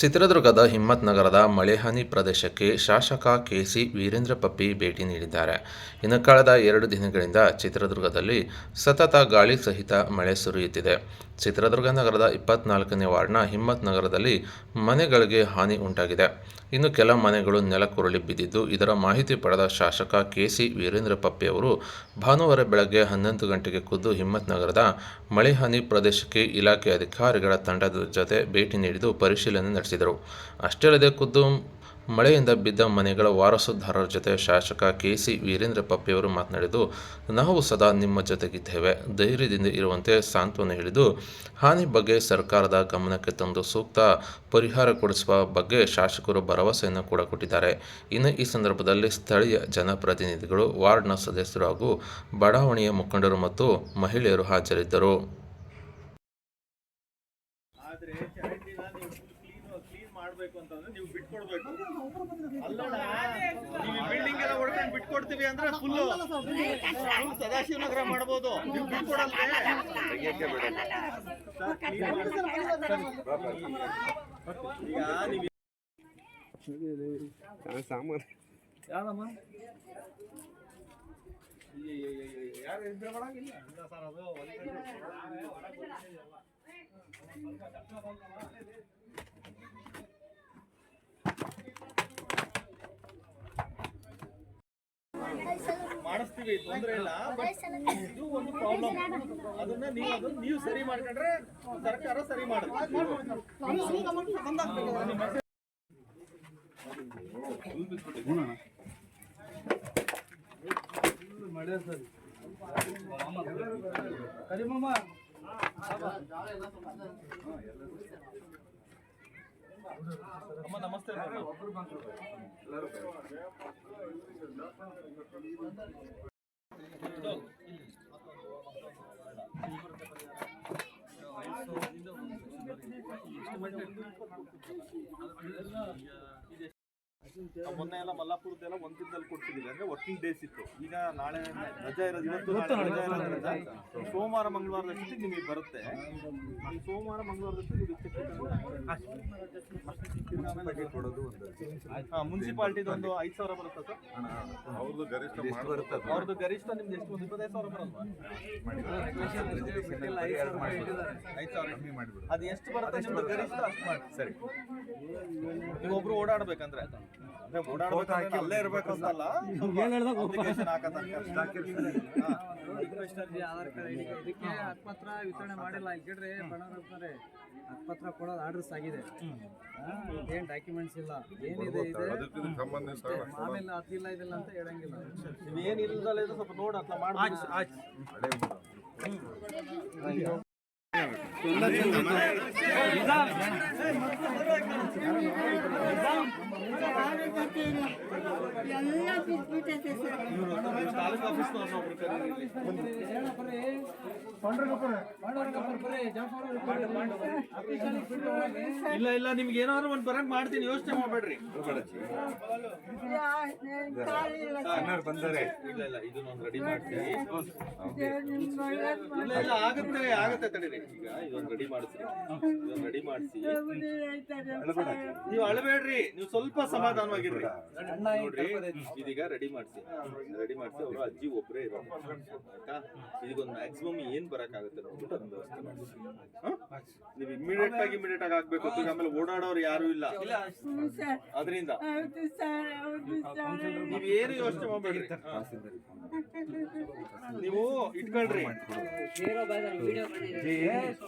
ಚಿತ್ರದುರ್ಗದ ಹಿಮ್ಮತ್ ನಗರದ ಮಳೆಹಾನಿ ಪ್ರದೇಶಕ್ಕೆ ಶಾಸಕ ಕೆಸಿ ವೀರೇಂದ್ರ ಪಪ್ಪಿ ಭೇಟಿ ನೀಡಿದ್ದಾರೆ. ಇನ್ನು ಕಳೆದ ಎರಡು ದಿನಗಳಿಂದ ಚಿತ್ರದುರ್ಗದಲ್ಲಿ ಸತತ ಗಾಳಿ ಸಹಿತ ಮಳೆ ಸುರಿಯುತ್ತಿದೆ. ಚಿತ್ರದುರ್ಗ ನಗರದ ಇಪ್ಪತ್ನಾಲ್ಕನೇ ವಾರ್ಡ್ನ ಹಿಮ್ಮತ್ ನಗರದಲ್ಲಿ ಮನೆಗಳಿಗೆ ಹಾನಿ ಉಂಟಾಗಿದೆ. ಇನ್ನು ಕೆಲ ಮನೆಗಳು ನೆಲಕುರುಳಿ ಬಿದ್ದಿದ್ದು, ಇದರ ಮಾಹಿತಿ ಪಡೆದ ಶಾಸಕ ಕೆಸಿ ವೀರೇಂದ್ರ ಪಪ್ಪಿ ಅವರು, ಭಾನುವಾರ ಬೆಳಗ್ಗೆ ಹನ್ನೊಂದು ಗಂಟೆಗೆ ಖುದ್ದು ಹಿಮ್ಮತ್ ನಗರದ ಮಳೆಹಾನಿ ಪ್ರದೇಶಕ್ಕೆ ಇಲಾಖೆ ಅಧಿಕಾರಿಗಳ ತಂಡದ ಜೊತೆ ಭೇಟಿ ನೀಡಿದ್ದು ಪರಿಶೀಲನೆ ನಡೆಸಿದರು. ಅಷ್ಟೇ ಅಲ್ಲದೆ ಖುದ್ದು ಮಳೆಯಿಂದ ಬಿದ್ದ ಮನೆಗಳ ವಾರಸುದಾರರ ಜೊತೆ ಶಾಸಕ ಕೆ ಸಿ ವೀರೇಂದ್ರ ಪಪ್ಪಿಯವರು ಮಾತನಾಡಿದ್ದು, ನಾವು ಸದಾ ನಿಮ್ಮ ಜೊತೆಗಿದ್ದೇವೆ. ಧೈರ್ಯದಿಂದ ಇರುವಂತೆ ಸಾಂತ್ವನ ಹೇಳಿದ್ದು, ಹಾನಿ ಬಗ್ಗೆ ಸರ್ಕಾರದ ಗಮನಕ್ಕೆ ತಂದು ಸೂಕ್ತ ಪರಿಹಾರ ಕೊಡಿಸುವ ಬಗ್ಗೆ ಶಾಸಕರು ಭರವಸೆಯನ್ನು ಕೂಡ ಕೊಟ್ಟಿದ್ದಾರೆ. ಇನ್ನು ಈ ಸಂದರ್ಭದಲ್ಲಿ ಸ್ಥಳೀಯ ಜನಪ್ರತಿನಿಧಿಗಳು, ವಾರ್ಡ್ನ ಸದಸ್ಯರು ಹಾಗೂ ಬಡಾವಣೆಯ ಮುಖಂಡರು ಮತ್ತು ಮಹಿಳೆಯರು ಹಾಜರಿದ್ದರು. ಕ್ಲೀನ್ ಮಾಡ್ಬೇಕು ಅಂತಂದ್ರೆ ನೀವು ಬಿಟ್ಕೊಡ್ಬೇಕು ಅಲ್ಲೋಣ ನೀವು ಬಿಲ್ಡಿಂಗ್ ಎಲ್ಲ ಹೊಡ್ಕೊಂಡು ಬಿಟ್ಕೊಡ್ತೀವಿ ಅಂದ್ರೆ ಫುಲ್ ಸದಾಶಿವ ನಗರ ಮಾಡ್ಬೋದು ನೀವು ಬಿಟ್ಕೊಡಲ್ಲ ಈಗ ನೀವು ಯಾರು ಇದ್ರೆ ಇಲ್ಲ ಸರ್ ಅದು ಮಾಡಿಸ್ತೀವಿ, ತೊಂದರೆ ಇಲ್ಲ ಇದು ಒಂದು ಪ್ರಾಬ್ಲಮ್ ಅದನ್ನ ನೀವು ಅದನ್ನ ನೀವು ಸರಿ ಮಾಡ್ಕೊಂಡ್ರೆ ಸರ್ಕಾರ ಸರಿ ಮಾಡುತ್ತೆ. ಅಮ್ಮ, ನಮಸ್ತೆ Claro. So, ಮೊನ್ನೆ ಎಲ್ಲ ಮಲ್ಲಾಪುರದ್ದೆಲ್ಲ ಒಂದ್ ದಿನದಲ್ಲಿ ಕೊಡ್ತಿದ್ದೀವಿ ಅಂದ್ರೆ ವರ್ಕಿಂಗ್ ಡೇಸ್ ಇತ್ತು. ಈಗ ನಾಳೆ ರಜಾ ಇರೋದು ಇವತ್ತು ರಜಾ ಇರೋದ್ರಿಂದ ಸೋಮವಾರ ಮಂಗಳವಾರದಷ್ಟು ನಿಮಗೆ ಬರುತ್ತೆ. ಸೋಮವಾರ ಮಂಗಳವಾರದಷ್ಟು ನೀವು ಮುನ್ಸಿಪಾಲಿಟಿದು ಒಂದು ಐದು ಸಾವಿರ ಬರುತ್ತೆ ಸರ್? ಅವ್ರದ್ದು ಗರಿಷ್ಠ ಬರುತ್ತೆ ಅವ್ರದ್ದು ಗರಿಷ್ಠ ನಿಮ್ದು ಎಷ್ಟು ಒಂದು ಇಪ್ಪತ್ತೈದು ಸಾವಿರ ಬರಲ್ವಾ? ಐದು ಸಾವಿರ. ಅದು ಎಷ್ಟು ಬರುತ್ತೆ ನಿಮ್ದು ಗರಿಷ್ಠ ಅಷ್ಟು ಮಾಡಿ. ಸರಿ. ನೀವೊಬ್ರು ಒಬ್ರು ಓಡಾಡ್ಬೇಕಂದ್ರೆ. ಅಂದ್ರೆ ಅಲ್ಲೇ ಇರ್ಬೇಕು ಅಂತಲ್ಲ ಅಪ್ಲಿಕೇಶನ್ ಹಾಕೋ ತನಕ ಹಾ. ಆಧಾರ್ ಕಾರ್ಡ್ ಐಡಿ ಇದಕ್ಕೆ ಹಕ್ಕುಪತ್ರ ವಿತರಣೆ ಮಾಡಿಲ್ಲ. ಇಲ್ಲಿ ಕೇಳ್ರಿ ಹತ್ಪತ್ರ ಕೊಡೋದು ಆರ್ಡರ್ಸ್ ಆಗಿದೆ. ಏನ್ ಡಾಕ್ಯುಮೆಂಟ್ಸ್ ಇಲ್ಲ. ಏನಿದೆ ಇದೆ? ಆಮೇಲೆ ಅದಿಲ್ಲ ಇದಿಲ್ಲ ಅಂತ ಹೇಳಂಗಿಲ್ಲ. ನೀವು ಏನ್ ಇಲ್ಲದಲ್ಲ ಇದು ಸ್ವಲ್ಪ ನೋಡ ಅತ್ಲ ಮಾಡ್ಬೋದು ಎಲ್ಲ ಬಿಟ್ಬಿಟ್ಟೈತೆ ಸರ್ ಇಲ್ಲಿ. ಇಲ್ಲ ಇಲ್ಲ ನಿಮ್ಗೆ ಏನಾದ್ರು ಒಂದ್ ಬರಂಗ್ ಮಾಡ್ತೀನಿ ಯೋಚನೆ ಮಾಡ್ಬೇಡ್ರಿ. ಇಲ್ಲ ಇಲ್ಲ ಇದನ್ನೊಂದು ರೆಡಿ ಮಾಡ್ತೀನಿ. ಇಲ್ಲ ಇಲ್ಲ ಆಗುತ್ತೆ ಆಗುತ್ತೆ ತಡೀರಿ. ಈಗ ಇದೊಂದು ರೆಡಿ ಮಾಡಿಸ್ರಿ. ಇದೊಂದು ರೆಡಿ ಮಾಡಿಸಿ. ನೀವು ಅಳಬೇಡ್ರಿ. ನೀವು ಸ್ವಲ್ಪ ಸಮಾಧಾನವಾಗಿರ್ರಿ. ನೋಡ್ರಿ ಇದೀಗ ರೆಡಿ ಮಾಡಿಸಿ. ರೆಡಿ ಮಾಡಿಸಿ ಅವರು ಅಜ್ಜಿ ಒಬ್ಬರೇ ಇರೋದು ಆಯ್ತಾ? ಇದಕ್ಕೊಂದು ಮ್ಯಾಕ್ಸಿಮಮ್ ಏನ್ ಬರಕ್ಕಾಗುತ್ತೆ ನೋಡ್ಬಿಟ್ಟು ಅದನ್ನ ವ್ಯವಸ್ಥೆ ಮಾಡಿಸಿ. ಹಾ? ನೀವು ಇಮಿಡಿಯೇಟ್ ಆಗಿ ಇಮಿಡಿಯೇಟ್ ಆಗಿ ಆಗ್ಬೇಕು ಈಗ ಆಮೇಲೆ ಓಡಾಡೋರು ಯಾರು ಇಲ್ಲ ಅದರಿಂದ ನೀವು ಸರ್ ಹೌದು ಸರ್ ನೀವ್ ಏನು ಯೋಚನೆ ಮಾಡ್ಬೇಡ್ರಿ ಹಾ. ನೀವು ಇಟ್ಕೊಳ್ರಿ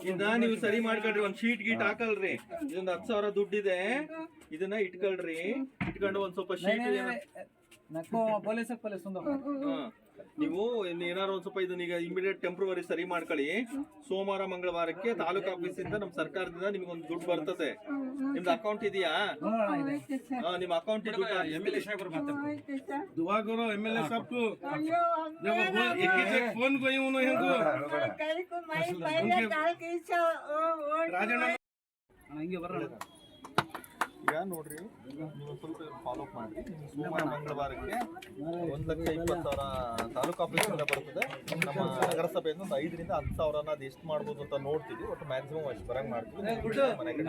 ಇದನ್ನ ನೀವು ಸರಿ ಮಾಡ್ಕೊಳ್ರಿ ಒಂದ್ ಶೀಟ್ ಗೀಟ್ ಹಾಕಲ್ರಿ ಇದೊಂದ್ ಹತ್ತು ಸಾವಿರ ದುಡ್ಡಿದೆ ಇದನ್ನ ಇಟ್ಕೊಳ್ರಿ ಇಟ್ಕೊಂಡು ಒಂದ್ ಸ್ವಲ್ಪ ಶೀಟ್ ನಕ್ಕೋ ಪೊಲೀಸ್ ಪೊಲೀಸ್ ಒಂದು ನೀವು ಇನ್ನು ಏನಾರು ಒಂದ್ ಸ್ವಲ್ಪ ಇದನ್ನ ಈಗ ಇಮಿಡಿಯೇಟ್ ಟೆಂಪ್ರವರಿ ಸರಿ ಮಾಡ್ಕೊಳ್ಳಿ ಸೋಮವಾರ ಮಂಗಳವಾರಕ್ಕೆ ತಾಲೂಕು ಆಫೀಸಿಂದ ನಮ್ ಸರ್ಕಾರದಿಂದ ನಿಮ್ಗೆ ಒಂದು ದುಡ್ಡು ಬರ್ತದೆ ನಿಮ್ದು ಅಕೌಂಟ್ ಇದೆಯಾ ಐತೆ ಸರ್ ಹಾ, ನಿಮ್ ಅಕೌಂಟ್ ಎಮ್ ಎಲ್ ಐತೆ ಸರ್ दुआ करो एमएलए साहब को ಅಯ್ಯೋ जब वो बोल- एक ही एक फोन को ही उन्होंने हमको कल को मैं पहले डाल के इच्छा राजन ಹಂಗೆ ಬರೋಣ ಈಗ ನೋಡ್ರಿ ನೀವು ಸ್ವಲ್ಪ ಫಾಲೋ ಅಪ್ ಮಾಡಿ ನಿಮ್ಗೆ ಸೋಮವಾರ ಮಂಗಳವಾರಕ್ಕೆ ಒಂದು ಲಕ್ಷ ಇಪ್ಪತ್ತು ಸಾವಿರ ತಾಲೂಕು ಆಫೀಸಿಂದ ಬರ್ತದೆ. ನಮ್ಮ ನಗರಸಭೆಯಿಂದ ಒಂದು ಐದರಿಂದ ಹತ್ತು ಸಾವಿರನ ಅದು ಎಷ್ಟು ಮಾಡ್ಬೋದು ಅಂತ ನೋಡ್ತೀವಿ. ಒಟ್ಟು ಮ್ಯಾಕ್ಸಿಮಮ್ ಅಷ್ಟು ಬರಂಗ್ ಮಾಡ್ತೀವಿ. ಮನೆಗೆ